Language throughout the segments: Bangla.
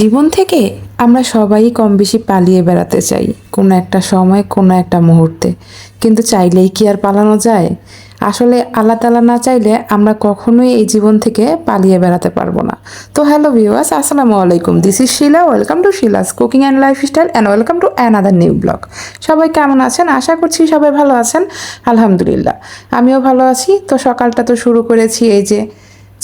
জীবন থেকে আমরা সবাই কম বেশি পালিয়ে বেড়াতে চাই, কোনো একটা সময়, কোনো একটা মুহূর্তে। কিন্তু চাইলেই কি আর পালানো যায়? আসলে আল্লাহ তালা না চাইলে আমরা কখনোই এই জীবন থেকে পালিয়ে বেড়াতে পারব না। তো হ্যালো ভিউয়ার্স, আসসালামু আলাইকুম। This is Shila welcome to Shila's cooking and lifestyle and welcome to another new blog সবাই কেমন আছেন? আশা করছি সবাই ভালো আছেন। আলহামদুলিল্লাহ, আমিও ভালো আছি। তো সকালটা তো শুরু করেছি এই যে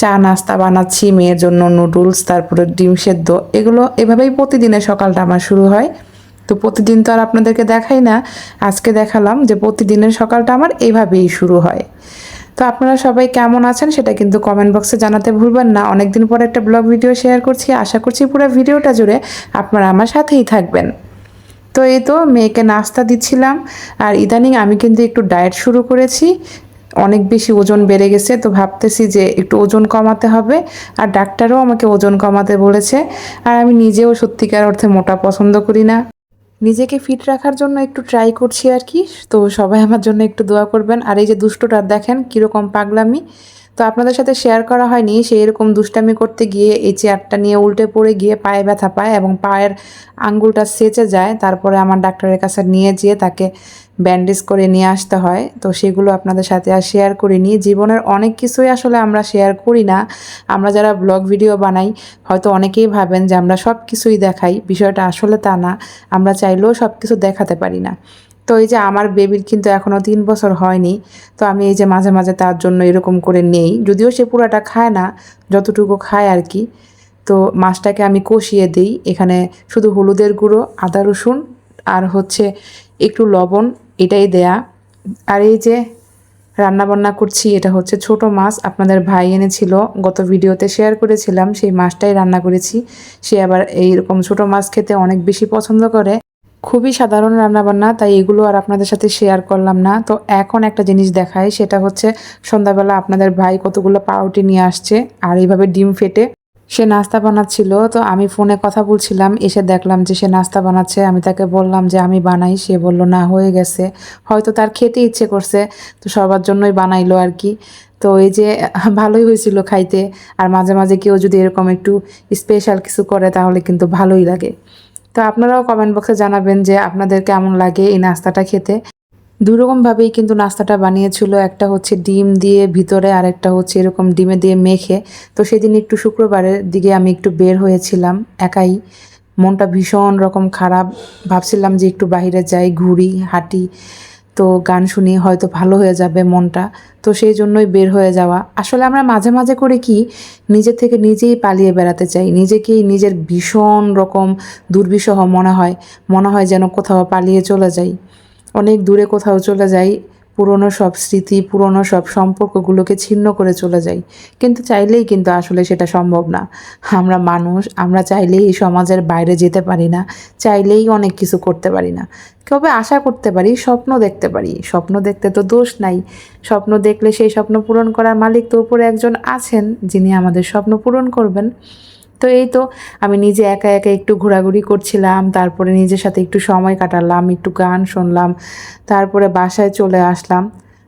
চা, নাস্তা বানাচ্ছি, মেয়ের জন্য নুডলস তারপরে ডিম সেদ্ধ, এগুলো এভাবেই প্রতিদিনের সকালটা আমার শুরু হয়। তো প্রতিদিন তো আর আপনাদেরকে দেখাই না, আজকে দেখালাম যে প্রতিদিনের সকালটা আমার এইভাবেই শুরু হয়। তো আপনারা সবাই কেমন আছেন সেটা কিন্তু কমেন্ট বক্সে জানাতে ভুলবেন না। অনেকদিন পর একটা ব্লগ ভিডিও শেয়ার করছি, আশা করছি পুরো ভিডিওটা জুড়ে আপনারা আমার সাথেই থাকবেন। তো এই তো, মেয়েকে নাস্তা দিচ্ছিলাম, আর ইদানিং আমি কিন্তু একটু ডায়েট শুরু করেছি। অনেক বেশি ওজন বেড়ে গেছে, তো ভাবতেছি যে একটু ওজন কমাতে হবে। আর ডাক্তারও আমাকে ওজন কমাতে বলেছে। আর আমি নিজেও সত্যিকার অর্থে মোটা পছন্দ করি না। নিজেকে ফিট রাখার জন্য একটু ট্রাই করছি আর কি। তো সবাই আমার জন্য একটু দোয়া করবেন। আর এই যে দুষ্টটার দেখেন কীরকম পাগলামি। তো আপনাদের সাথে শেয়ার করা হয়নি সে এরকম দুষ্টামি করতে গিয়ে এই চেয়ারটা নিয়ে উল্টে পড়ে গিয়ে পায়ে ব্যথা পায় এবং পায়ের আঙ্গুলটা সেচে যায়, তারপরে আমার ডাক্তারের কাছে নিয়ে যেয়ে তাকে ব্যান্ডেজ করে নিয়ে আসতে হয়। তো সেগুলো আপনাদের সাথে আর শেয়ার করিনি। জীবনের অনেক কিছুই আসলে আমরা শেয়ার করি না। আমরা যারা ব্লগ ভিডিও বানাই, হয়তো অনেকেই ভাবেন যে আমরা সব কিছুই দেখাই। বিষয়টা আসলে তা না। আমরা চাইলেও সব কিছু দেখাতে পারি না। তো এই যে আমার বেবির কিন্তু এখনও তিন বছর হয়নি, তো আমি এই যে মাঝে মাঝে তার জন্য এরকম করে নেই। যদিও সে পুরাটা খায় না, যতটুকু খায় আর কি। তো মাছটাকে আমি কষিয়ে দিই, এখানে শুধু হলুদের গুঁড়ো, আদা রসুন আর হচ্ছে একটু লবণ, এটাই দেয়া। আর এই যে রান্না বান্না করছি, এটা হচ্ছে ছোট মাছ, আপনাদের ভাই এনেছিল, গত ভিডিওতে শেয়ার করেছিলাম, সেই মাছটাই রান্না করেছি। সে আবার এইরকম ছোট মাছ খেতে অনেক বেশি পছন্দ করে। খুবই সাধারণ রান্নাবান্না, তাই এগুলো আর আপনাদের সাথে শেয়ার করলাম না। তো এখন একটা জিনিস দেখায় সেটা হচ্ছে সন্ধ্যাবেলা আপনাদের ভাই কতগুলো পাউরুটি নিয়ে আসছে, আর এইভাবে ডিম ফেটে সে নাস্তা বানাচ্ছিল। তো আমি ফোনে কথা বলছিলাম, এসে দেখলাম যে সে নাস্তা বানাচ্ছে। আমি তাকে বললাম যে, আমি বানাই। সে বলল, না, হয়ে গেছে। হয়তো তার খেতে ইচ্ছে করছে, তো সবার জন্যই বানাইলো আর কি। তো এই যে, ভালোই হয়েছিল খাইতে। আর মাঝে মাঝে কেউ যদি এরকম একটু স্পেশাল কিছু করে, তাহলে কিন্তু ভালোই লাগে। তো আপনারাও কমেন্ট বক্সে জানাবেন যে আপনাদের কেমন লাগে এই নাস্তাটা খেতে। দুরকমভাবেই কিন্তু নাস্তাটা বানিয়েছিল। একটা হচ্ছে ডিম দিয়ে ভিতরে আরেকটা হচ্ছে এরকম ডিমে দিয়ে মেখে। তো সেদিন একটু শুক্রবারের দিকে আমি একটু বের হয়েছিলাম একাই। মনটা ভীষণ রকম খারাপ। ভাবছিলাম যে একটু বাহিরে যাই, ঘুরি, হাঁটি। তো গান শুনি, হয়তো ভালো হয়ে যাবে মনটা। তো সেই জন্যই বের হয়ে যাওয়া। আসলে আমরা মাঝে মাঝে করে কি, নিজে থেকে নিজেই পালিয়ে বেড়াতে চাই। নিজেকেই নিজের ভীষণ রকম দুর্বিষহ মনে হয়। মনে হয় যেন কোথাও পালিয়ে চলে যাই। অনেক দূরে কোথাও চলে যাই। পুরনো সব স্মৃতি, পুরনো সব সম্পর্কগুলোকে ছিন্ন করে চলে যাই। কিন্তু চাইলেই কিন্তু আসলে সেটা সম্ভব না। আমরা মানুষ, আমরা চাইলেই এই সমাজের বাইরে যেতে পারি না, চাইলেই অনেক কিছু করতে পারি না। তবে আশা করতে পারি, স্বপ্ন দেখতে পারি। স্বপ্ন দেখতে তো দোষ নাই। স্বপ্ন দেখলে সেই স্বপ্ন পূরণ করার মালিক তো উপরে একজন আছেন যিনি আমাদের স্বপ্ন পূরণ করবেন। তো এই তো আমি নিজে একা একা একটু ঘোরাঘুরি করছিলাম, তারপরে নিজের সাথে একটু সময় কাটালাম, একটু গান শুনলাম, তারপরে বাসায় চলে আসলাম।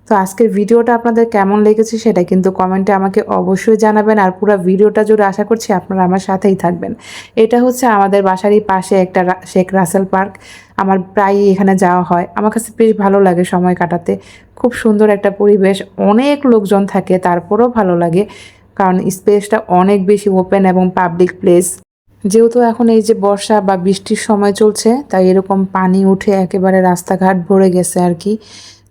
তো আজকের ভিডিওটা আপনাদের কেমন লেগেছে সেটা কিন্তু কমেন্টে আমাকে অবশ্যই জানাবেন আর পুরো ভিডিওটা জুড়ে আশা করছি আপনারা আমার সাথেই থাকবেন। এটা হচ্ছে আমাদের বাসারই পাশে একটা শেখ রাসেল পার্ক, আমার প্রায়ই এখানে যাওয়া হয়। আমার কাছে বেশ ভালো লাগে সময় কাটাতে। খুব সুন্দর একটা পরিবেশ, অনেক লোকজন থাকে, তারপরেও ভালো লাগে। কারণ স্পেসটা অনেক বেশি ওপেন এবং পাবলিক প্লেস যেহেতু এখন এই যে বর্ষা বা বৃষ্টির সময় চলছে, তাই এরকম পানি উঠে একেবারে রাস্তাঘাট ভরে গেছে আর কি।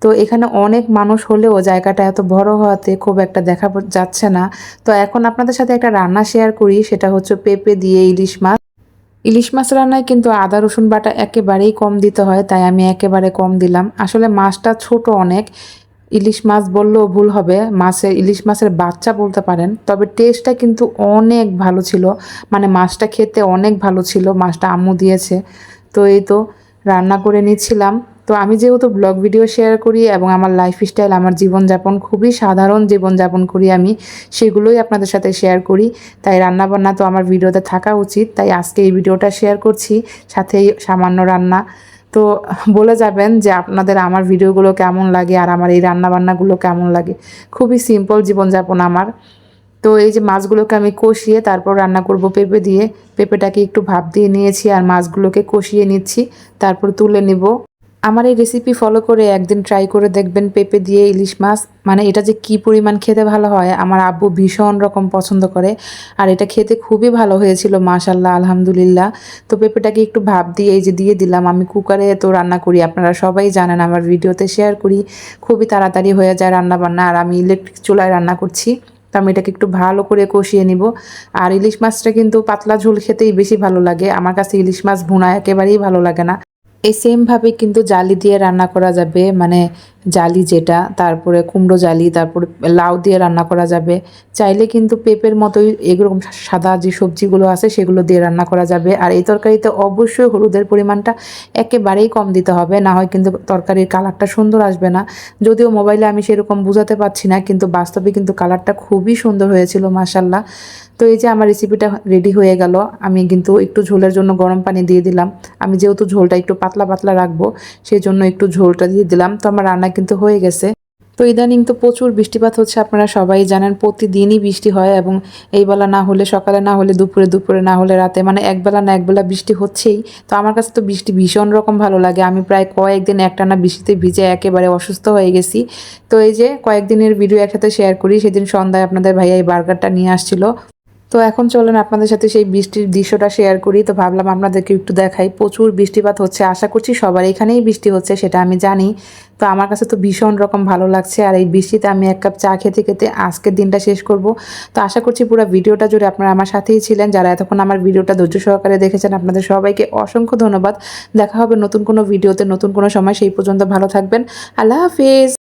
তো এখানে অনেক মানুষ হলেও জায়গাটা এত বড় হওয়াতে খুব একটা দেখা যাচ্ছে না। তো এখন আপনাদের সাথে একটা রান্না শেয়ার করি, সেটা হচ্ছে পেঁপে দিয়ে ইলিশ মাছ। ইলিশ মাছ রান্নায় কিন্তু আদা, রসুন বাটা একেবারেই কম দিতে হয়, তাই আমি একেবারে কম দিলাম। আসলে মাছটা ছোট অনেক ইলিশ মাছ বললেও ভুল হবে। মাছের, ইলিশ মাছের বাচ্চা বলতে পারেন। তবে টেস্টটা কিন্তু অনেক ভালো ছিল। মানে মাছটা খেতে অনেক ভালো ছিল। মাছটা আম্মু দিয়েছে। তো এই তো রান্না করে নিচ্ছিলাম। তো আমি যেহেতু ব্লগ ভিডিও শেয়ার করি এবং আমার লাইফ স্টাইল আমার জীবনযাপন খুবই সাধারণ জীবনযাপন করি আমি, সেগুলোই আপনাদের সাথে শেয়ার করি। তাই রান্নাবান্না তো আমার ভিডিওতে থাকা উচিত। তাই আজকে এই ভিডিওটা শেয়ার করছি। সাথেই সামান্য রান্না। তো বলে যাবেন যে আপনাদের আমার ভিডিওগুলো কেমন লাগে আর আমার এই রান্নাবান্নাগুলো কেমন লাগে। খুবই সিম্পল জীবনযাপন আমার। তো এই যে মাছগুলোকে আমি কষিয়ে তারপর রান্না করব পেঁপে দিয়ে। পেঁপেটাকে একটু ভাপ দিয়ে নিয়েছি আর মাছগুলোকে কষিয়ে নিচ্ছি। তারপর তুলে নিব। আমার এই রেসিপি ফলো করে একদিন ট্রাই করে দেখবেন পেঁপে দিয়ে ইলিশ মাছ মানে এটা যে কি পরিমাণ খেতে ভালো হয়, আমার আব্বু ভীষণ রকম পছন্দ করে। আর এটা খেতে খুবই ভালো হয়েছিল মাশাল্লাহ আলহামদুলিল্লাহ। তো পেঁপেটাকে একটু ভাব দিয়ে এই যে দিয়ে দিলাম, আমি কুকারে তো রান্না করি, আপনারা সবাই জানেন, আমার ভিডিওতে শেয়ার করি। খুবই তাড়াতাড়ি হয়ে যায় রান্না বান্না আর আমি ইলেকট্রিক চুলায় রান্না করছি। তো আমি এটাকে একটু ভালো করে কষিয়ে নিব। আর ইলিশ মাছটা কিন্তু পাতলা ঝোল খেতেই বেশি ভালো লাগে, আমার কাছে ইলিশ মাছ ভুনা একেবারেই ভালো লাগে না। এই সেমভাবে কিন্তু জালি দিয়ে রান্না করা যাবে। মানে জালি যেটা, তারপরে কুমড়ো জালি, তারপরে লাউ দিয়ে রান্না করা যাবে। চাইলে কিন্তু পেঁপের মতোই এরকম সাদা যে সবজিগুলো আছে সেগুলো দিয়ে রান্না করা যাবে। আর এই তরকারিতে অবশ্যই হলুদের পরিমাণটা একেবারেই কম দিতে হবে, না হয় কিন্তু তরকারির কালারটা সুন্দর আসবে না। যদিও মোবাইলে আমি সেরকম বোঝাতে পারছি না, কিন্তু বাস্তবে কিন্তু কালারটা খুবই সুন্দর হয়েছিল মাসাল্লাহ তো এই যে আমার রেসিপিটা রেডি হয়ে গেল, আমি কিন্তু একটু ঝোলের জন্য গরম পানি দিয়ে দিলাম। আমি যেহেতু ঝোলটা একটু পাতলা পাতলা রাখব সেই জন্য একটু ঝোলটা দিয়ে দিলাম। তো আমার রান্না কিন্তু হয়ে গেছে। তো ইদানিং তো প্রচুর বৃষ্টিপাত হচ্ছে, আপনারা সবাই জানেন প্রতিদিনই বৃষ্টি হয় এবং এই বেলা না হলে, সকালে না হলে, দুপুরে দুপুরে না হলে, রাতে মানে একবেলা না একবেলা বৃষ্টি হচ্ছেই। তো আমার কাছে তো বৃষ্টি ভীষণ রকম ভালো লাগে। আমি প্রায় কয়েকদিন একটানা বৃষ্টিতে ভিজে একেবারে অসুস্থ হয়ে গেছি। তো এই যে কয়েকদিনের ভিডিও একসাথে শেয়ার করি, সেদিন সন্ধ্যায় আপনাদের ভাইয়া এই বার্গারটা নিয়ে আসছিল। তো এখন চলেন আপনাদের সাথে সেই বৃষ্টির দৃশ্যটা শেয়ার করি। তো ভাবলাম আপনাদেরকে একটু দেখাই। প্রচুর বৃষ্টিপাত হচ্ছে, আশা করছি সবার এখানেই বৃষ্টি হচ্ছে, সেটা আমি জানি। তো আমার কাছে তো ভীষণ রকম ভালো লাগছে, আর এই বৃষ্টিতে আমি এক কাপ চা খেতে খেতে আজকের দিনটা শেষ করব। তো আশা করছি পুরো ভিডিওটা জুড়ে আপনারা আমার সাথেই ছিলেন। যারা এতক্ষণ আমার ভিডিওটা ধৈর্য সহকারে দেখেছেন, আপনাদের সবাইকে অসংখ্য ধন্যবাদ। দেখা হবে নতুন কোনো ভিডিওতে, নতুন কোনো সময়, সেই পর্যন্ত ভালো থাকবেন। আল্লাহ হাফিজ!